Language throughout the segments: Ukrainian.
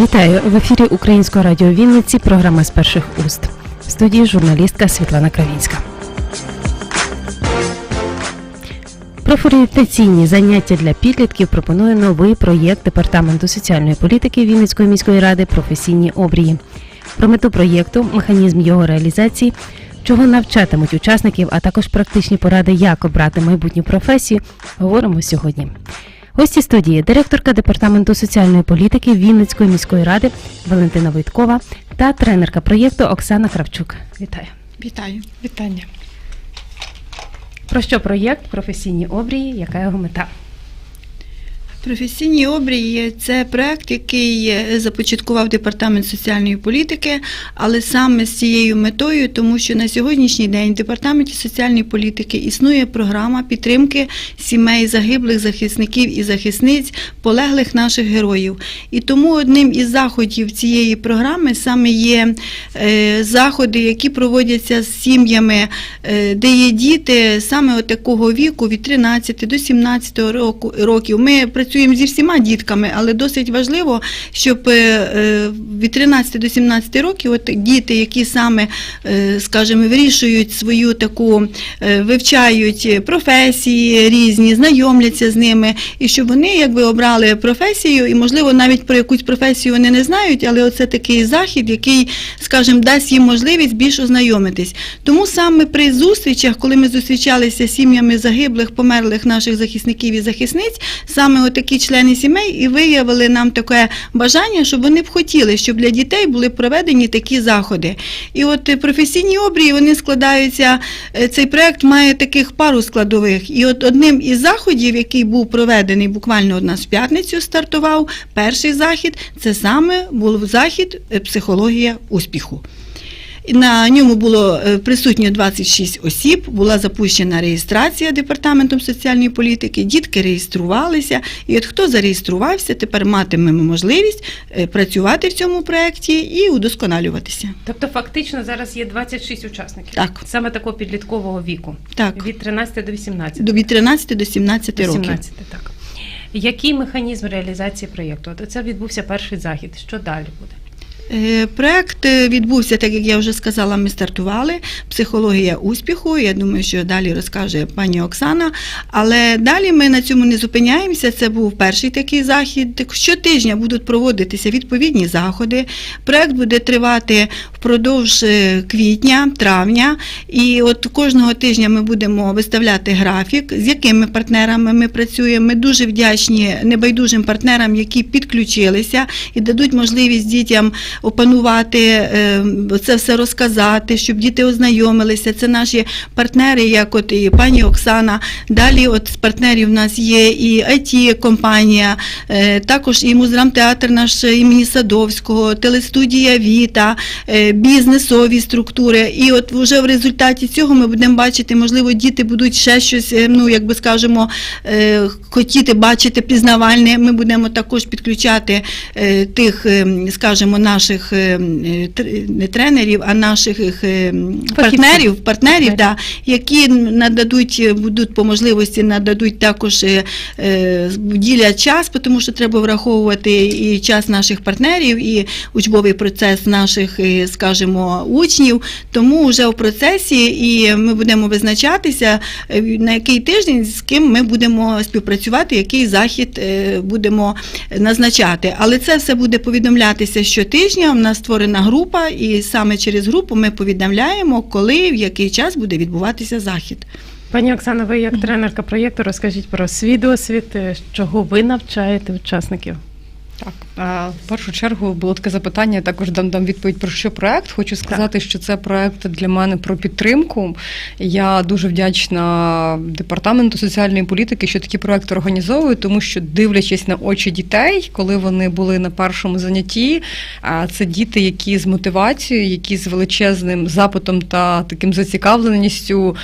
Вітаю в ефірі Українського радіо Вінниці. Програма з перших уст. В студії журналістка Світлана Кравінська. Профорієнтаційні заняття для підлітків пропонує новий проєкт департаменту соціальної політики Вінницької міської ради професійні обрії. Про мету проєкту, механізм його реалізації, чого навчатимуть учасників, а також практичні поради, як обрати майбутню професію, говоримо сьогодні. Гості студії директорка департаменту соціальної політики Вінницької міської ради Валентина Войткова та тренерка проєкту Оксана Кравчук. Вітаю. Вітаю. Вітання. Про що проєкт професійні обрії? Яка його мета? Професійні обрії це проект, який е, започаткував департамент соціальної політики, але саме з цією метою, тому що на сьогоднішній день в департаменті соціальної політики існує програма підтримки сімей загиблих захисників і захисниць, полеглих наших героїв. І тому одним із заходів цієї програми саме є е, заходи, які проводяться з сім'ями, е, де є діти саме такого віку від 13 до 17 року, років. Ми працюємо зі всіма дітками, але досить важливо, щоб е, е, від 13 до 17 років от діти, які саме, е, скажімо, вирішують свою таку, вивчають професії різні, знайомляться з ними, і щоб вони якби обрали професію, і можливо навіть про якусь професію вони не знають, але оце такий захід, який, скажімо, дасть їм можливість більш ознайомитись. Тому саме при зустрічах, коли ми зустрічалися з сім'ями загиблих, померлих наших захисників і захисниць, саме отакі члени сімей і виявили нам таке бажання, щоб вони б хотіли, щоб для дітей були проведені такі заходи. І от професійні обрії вони складаються. е, Цей проект має таких пару складових. І от одним із заходів, який був проведений буквально у нас в п'ятницю, стартував перший захід. Це саме був захід е, психологія успіху. На ньому було е, присутньо 26 осіб, була запущена реєстрація департаментом соціальної політики, дітки реєструвалися. І от хто зареєструвався, тепер матимемо можливість е, працювати в цьому проєкті і удосконалюватися. Тобто, фактично зараз є 26 учасників. Так. Саме такого підліткового віку. Так, Від 13 до 18. до від 13 до 17 До років. 17, так. Який механізм реалізації проєкту? От це відбувся перший захід. Що далі буде? Е, Проект е, відбувся, так як я вже сказала, ми стартували. Психологія успіху. Я думаю, що далі розкаже пані Оксана. Але далі ми на цьому не зупиняємося. Це був перший такий захід. Щотижня будуть проводитися відповідні заходи. Проект буде тривати впродовж е, квітня, травня. І от кожного тижня ми будемо виставляти графік, з якими партнерами ми працюємо. Ми дуже вдячні небайдужим партнерам, які підключилися і дадуть можливість дітям опанувати е, це все розказати, щоб діти ознайомилися. Це наші партнери, як от і пані Оксана. Далі, от з партнерів в нас є і it компанія е, також і муздрамтеатр наш імені Садовського, телестудія Віта, е, бізнесові структури. І от вже в результаті цього ми будемо бачити, можливо, діти будуть ще щось, ну як би скажемо, хотіти бачити пізнавальне. Ми будемо також підключати тих, е, скажімо, наших е, е, не тренерів, а наших е, партнерів, партнерів, да, які нададуть, будуть по можливості нададуть також ділять час, тому що треба враховувати і час наших партнерів, і учбовий процес наших, скажімо, учнів. Тому вже в процесі і ми будемо визначатися, на який тиждень з ким ми будемо співпрацювати, який захід будемо назначати. Але це все буде повідомлятися щотижня. У нас створена група, і саме через групу ми повідомляємо, коли в який час буде відбуватися захід. Пані Оксана, ви як тренерка проєкту, розкажіть про свій досвід, е, чого ви навчаєте учасників. Так, в першу чергу було таке запитання. Я також дам дам відповідь про що проект. Хочу сказати, що це проект для мене про підтримку. Я дуже вдячна департаменту соціальної політики, що такі проекти організовує, тому що дивлячись на очі дітей, коли вони були на першому занятті, це діти, які з мотивацією, які з величезним запитом та таким зацікавленістю.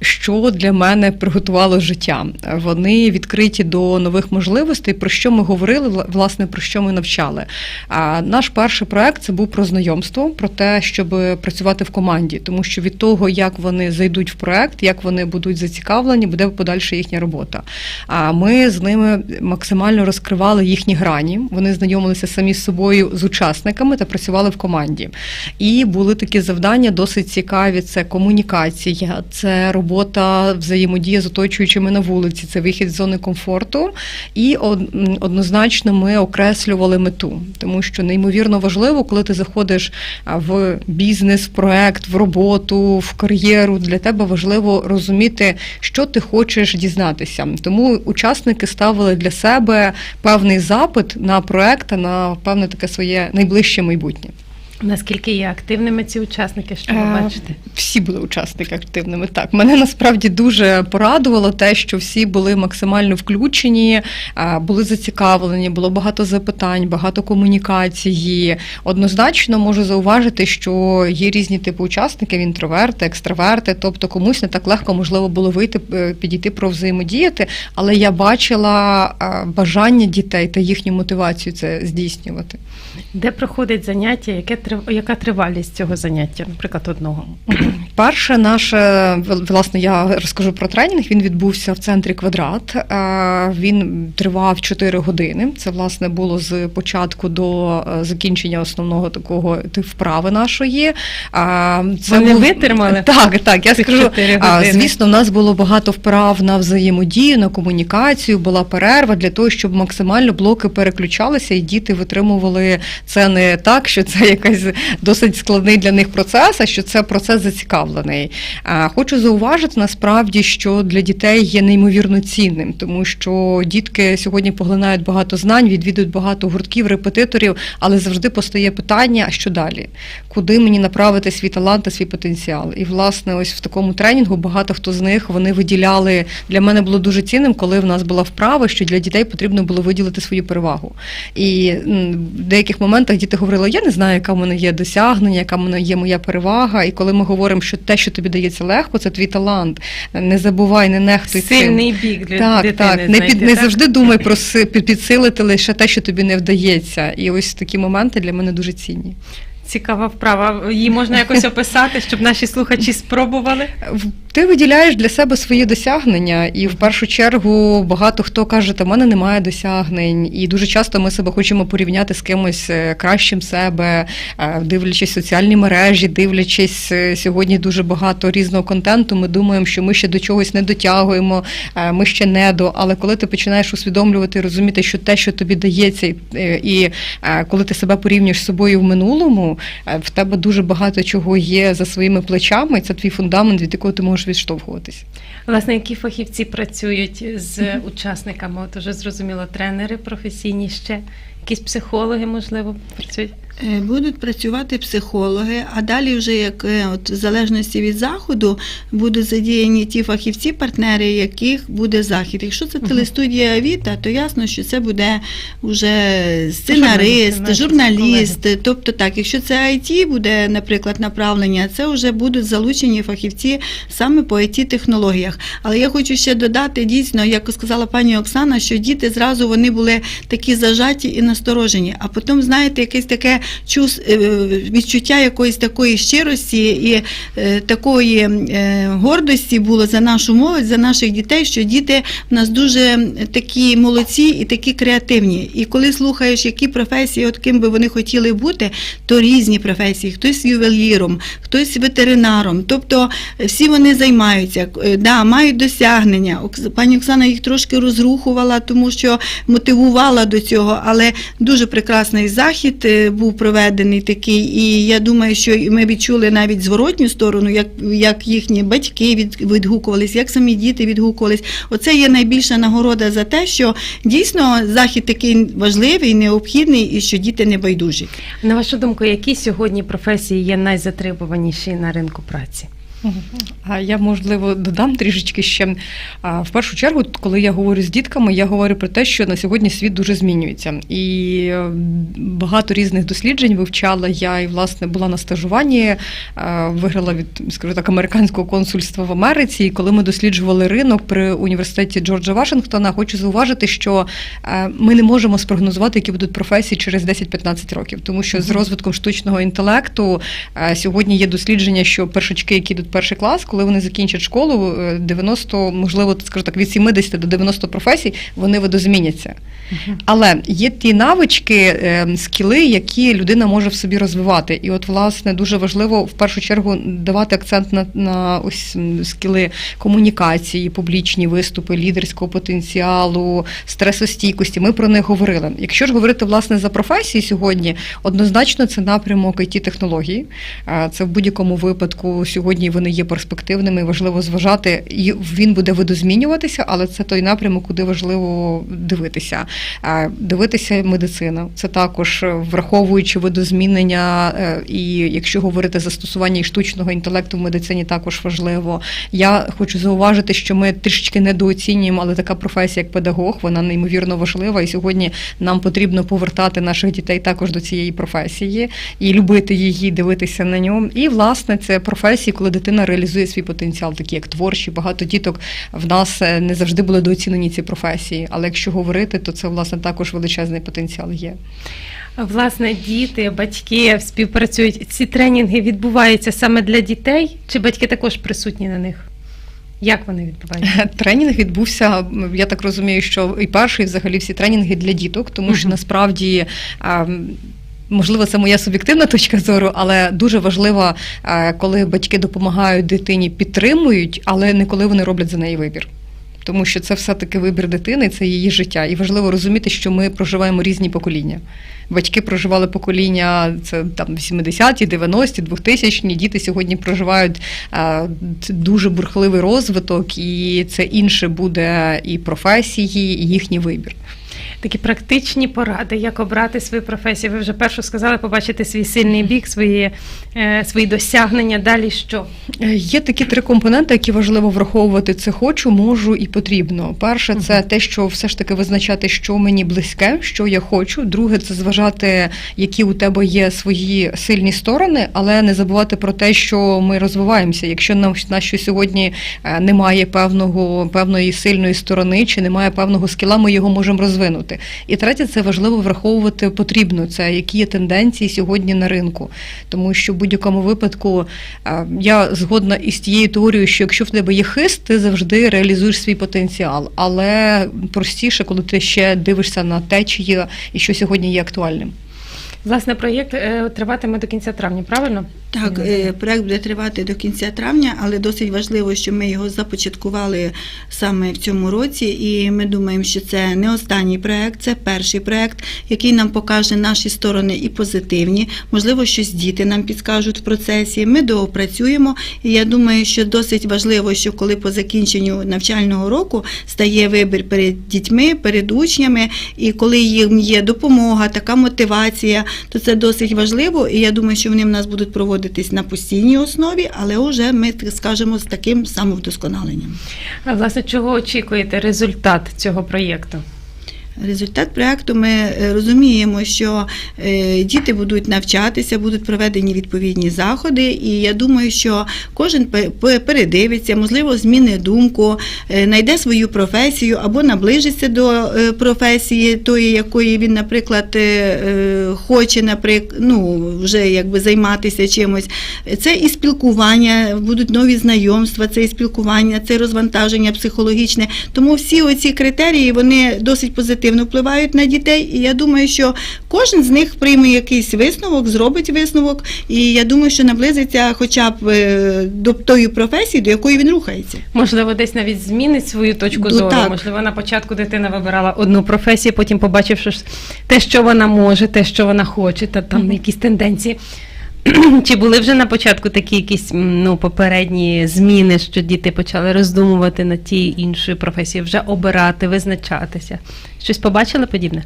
Що для мене приготувало життя. Вони відкриті до нових можливостей, про що ми говорили власне про що ми навчали. А наш перший проект це був про знайомство, про те, щоб працювати в команді, тому що від того, як вони зайдуть в проект, як вони будуть зацікавлені, буде подальша їхня робота. А ми з ними максимально розкривали їхні грані. Вони знайомилися самі з собою з учасниками та працювали в команді. І були такі завдання досить цікаві: це комунікація, це робота, взаємодія з оточуючими на вулиці, це вихід з зони комфорту. І од- однозначно ми окреслювали мету, тому що неймовірно важливо, коли ти заходиш в бізнес, в проект, в роботу, в кар'єру. Для тебе важливо розуміти, що ти хочеш дізнатися. Тому учасники ставили для себе певний запит на проект, на певне таке своє найближче майбутнє. Наскільки є активними ці учасники, що ви Е, бачите? Всі були учасники активними. Так, мене насправді дуже порадувало те, що всі були максимально включені, е, були зацікавлені, було багато запитань, багато комунікації. Однозначно можу зауважити, що є різні типи учасників: інтроверти, екстраверти. Тобто комусь не так легко можливо було вийти, е, підійти про взаємодіяти, але я бачила бажання дітей та їхню мотивацію це здійснювати. Де проходить заняття? Яке яка тривалість цього заняття, наприклад, одного? Перше наше, власне, я розкажу про тренінг. Він відбувся в центрі квадрат. Е, Він тривав 4 години. Це власне було з початку до е, закінчення основного такого вправи нашої. Е, Це Вони був- витримали? Так, так. Я скажу. Звісно, в нас було багато вправ на взаємодію, на комунікацію, була перерва для того, щоб максимально блоки переключалися, і діти витримували це не так, що це досить складний для них процес, а що це процес зацікавлений. Хочу зауважити насправді, що для дітей є неймовірно цінним, тому що дітки сьогодні поглинають багато знань, відвідують багато гуртків, репетиторів, але завжди постає питання: а що далі? Куди мені направити свій талант та свій потенціал? І власне, ось в такому тренінгу багато хто з них вони виділяли для мене було дуже цінним, коли в нас була вправа, що для дітей потрібно було виділити свою перевагу. І в деяких моментах діти говорили: я не знаю, яка в мене є досягнення, яка в мене є моя перевага. І коли ми говоримо, що те, що тобі дається легко, це твій талант. Не забувай, не нехтуй цим. Бік для Так, дитини. так. Не, знайти, під, не так? завжди думай про підсилити лише те, що тобі не вдається. І ось такі моменти для мене дуже цінні. Цікава вправа. Її можна якось описати, щоб наші слухачі спробували. Ти виділяєш для себе свої досягнення, і в першу чергу багато хто каже, та в мене немає досягнень. І дуже часто ми себе хочемо порівняти з кимось е, кращим себе, е, дивлячись соціальні мережі, дивлячись е, сьогодні дуже багато різного контенту. Ми думаємо, що ми ще до чогось не дотягуємо, ми ще не до. Але коли ти починаєш усвідомлювати розуміти, що те, що тобі дається, і, коли ти себе порівнюєш з собою в минулому, в тебе дуже багато чого є за своїми плечами. Це твій фундамент, від якого ти можеш відштовхуватись. Власне, які фахівці працюють з учасниками? От уже зрозуміло, тренери професійні ще, якісь психологи, можливо, працюють. Е, Будуть працювати психологи, а далі, вже як е, от в залежності від заходу, будуть задіяні ті фахівці, партнери, яких буде захід. Якщо це телестудія Віта, то ясно, що це буде вже сценарист, журналіст. Тобто так, якщо це IT буде, наприклад, направлення, це вже будуть залучені фахівці саме по it технологіях. Але я хочу ще додати дійсно, як сказала пані Оксана, що діти зразу вони були такі зажаті і насторожені. А потім, знаєте, якесь таке відчуття якоїсь такої щирості і е, такої е, гордості було за нашу молодь, за наших дітей, що діти в нас дуже такі молодці і такі креативні. І коли слухаєш, які професії, от ким би вони хотіли бути, то різні професії. Хтось ювеліром, хтось ветеринаром. Тобто е, всі вони займаються, е, да, мають досягнення. Пані Оксана їх трошки розрухувала, тому що мотивувала до цього, але дуже прекрасний захід е, був проведений такий. І я думаю, що ми відчули навіть зворотню сторону, як, як їхні батьки від, відгукувались, як самі діти відгукувались. Оце є найбільша нагорода за те, що дійсно захід такий важливий, необхідний і що діти не байдужі. На вашу думку, які сьогодні професії є найзатребуваніші на ринку праці? А я можливо додам трішечки ще. В першу чергу, коли я говорю з дітками, я говорю про те, що на сьогодні світ дуже змінюється. І е, багато різних досліджень вивчала я і власне була на стажуванні, е, виграла від скажу так американського консульства в Америці. І коли ми досліджували ринок при університеті Джорджа Вашингтона, хочу зауважити, що е, ми не можемо спрогнозувати, які будуть професії через 10-15 років, тому що з розвитком штучного інтелекту сьогодні є дослідження, що першачки, які в перший клас, коли вони закінчать школу, е, 90, можливо, скажу так, від 70 до 90 професій, вони видозміняться. Але є ті навички, е, скіли, які людина може в собі розвивати. І от, власне, дуже важливо в першу чергу давати акцент на, на ось скіли комунікації, публічні виступи, лідерського потенціалу, стресостійкості. Ми про них говорили. Якщо ж говорити власне за професії сьогодні, однозначно це напрямок it технології. Це в будь-якому випадку сьогодні вони є перспективними. Важливо зважати, і він буде видозмінюватися, але це той напрямок, куди важливо дивитися. Дивитися медицина. Це також е, враховуючи видозмінення, е, і якщо говорити застосування і штучного інтелекту в медицині, також важливо. Я хочу зауважити, що ми трішечки недооцінюємо, але така професія, як педагог, вона неймовірно важлива. І сьогодні нам потрібно повертати наших дітей також до цієї професії і любити її, дивитися на ньому. І власне це професії, коли дитина реалізує свій потенціал, такі як творчі. Багато діток в нас е, не завжди були дооцінені ці професії. Але якщо говорити, то це власне також величезний потенціал є. Власне, діти, батьки співпрацюють. Ці тренінги відбуваються саме для дітей, чи батьки також присутні на них? Як вони відбуваються? Тренінг відбувся. Я так розумію, що і перший, і взагалі всі тренінги для діток, тому що насправді. Можливо, це моя суб'єктивна точка зору, але дуже важливо, е, коли батьки допомагають дитині, підтримують, але не коли вони роблять за неї вибір. Тому що це все-таки вибір дитини, це її життя. І важливо розуміти, що ми проживаємо різні покоління. Батьки проживали покоління це там 80-ті, 90-ті, 2000-ті. Діти сьогодні проживають е, дуже бурхливий розвиток, і це інше буде і професії, і їхній вибір. Такі практичні поради, як обрати свою професію. Ви вже першу сказали, побачити свій сильний бік, свої, е, свої досягнення. Далі що? Е, Є такі три компоненти, які важливо враховувати: це хочу, можу і потрібно. Перше, це те, що все ж таки визначати, що мені близьке, що я хочу. Друге, це зважати, які у тебе є свої сильні сторони, але не забувати про те, що ми розвиваємося. Якщо на, на що сьогодні е, немає певного певної сильної сторони, чи немає певного скіла, ми його можемо розвинути. І третє, це важливо враховувати потрібно. Це які є тенденції сьогодні на ринку, тому що в будь-якому випадку е, я згодна із тією теорією, що якщо в тебе є хист, ти завжди реалізуєш свій потенціал. Але простіше, коли ти ще дивишся на те, чи є і що сьогодні є актуальним. Власне, проєкт е, триватиме до кінця травня, правильно? Так, е, проект буде тривати до кінця травня, але досить важливо, що ми його започаткували саме в цьому році, і ми думаємо, що це не останній проект, це перший проект, який нам покаже наші сторони і позитивні. Можливо, щось діти нам підскажуть в процесі. Ми доопрацюємо. І я думаю, що досить важливо, що коли по закінченню навчального року стає вибір перед дітьми, перед учнями, і коли їм є допомога, така мотивація, то це досить важливо. І я думаю, що вони в нас будуть проводитись на постійній основі, але вже ми скажемо з таким самовдосконаленням. А, власне, чого очікуєте результат цього проєкту? Результат проекту ми е, розуміємо, що е, діти будуть навчатися, будуть проведені відповідні заходи, і я думаю, що кожен пе- пе- передивиться, можливо, зміни думку, е, знайде свою професію або наближиться до професії тої, якої він, наприклад, хоче, наприк- ну, вже якби займатися чимось. Це і спілкування, будуть нові знайомства, це і спілкування, це розвантаження психологічне. Тому всі оці критерії вони досить позитивно впливають на дітей. І я думаю, що кожен з них прийме якийсь висновок, зробить висновок, і я думаю, що наблизиться хоча б е, до тої професії, до якої він рухається. Можливо, десь навіть змінить свою точку зору. так. Можливо, на початку дитина вибирала одну професію, потім побачивши те, що вона може, те, що вона хоче, та там Мгм. якісь тенденції. Чи були вже на початку такі якісь ну, попередні зміни, що діти почали роздумувати над тією іншою професією, вже обирати, визначатися? Щось побачили подібне?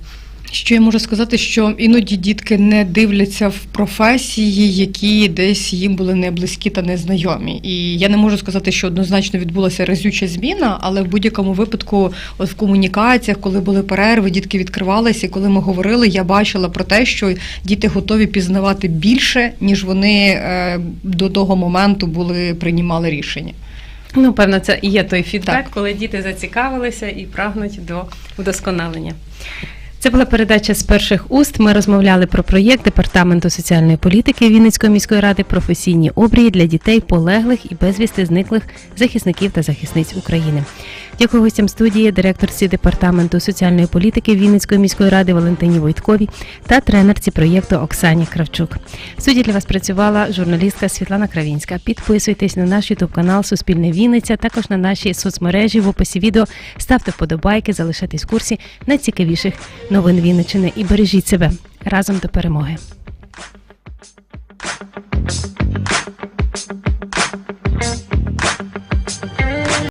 Що я можу сказати, що іноді дітки не дивляться в професії, які десь їм були не близькі та незнайомі. І я не можу сказати, що однозначно відбулася разюча зміна, але в будь-якому випадку, от в комунікаціях, коли були перерви, дітки відкривалися, і коли ми говорили, я бачила про те, що діти готові пізнавати більше, ніж вони е, до того моменту були приймали рішення. Ну, певно, це і є той фідбек, Так. коли діти зацікавилися і прагнуть до вдосконалення. Це була передача з перших уст. Ми розмовляли про проєкт департаменту соціальної політики Вінницької міської ради професійні обрії для дітей полеглих і безвісти зниклих захисників та захисниць України якого гостям студії директорці департаменту соціальної політики Вінницької міської ради Валентині Войтковій та тренерці проєкту Оксані Кравчук. В суді для вас працювала журналістка Світлана Кравінська. Підписуйтесь на наш ютуб канал Суспільне Вінниця, також на наші соцмережі в описі відео. Ставте вподобайки, залишайтесь в курсі найцікавіших новин Вінничини і бережіть себе разом до перемоги.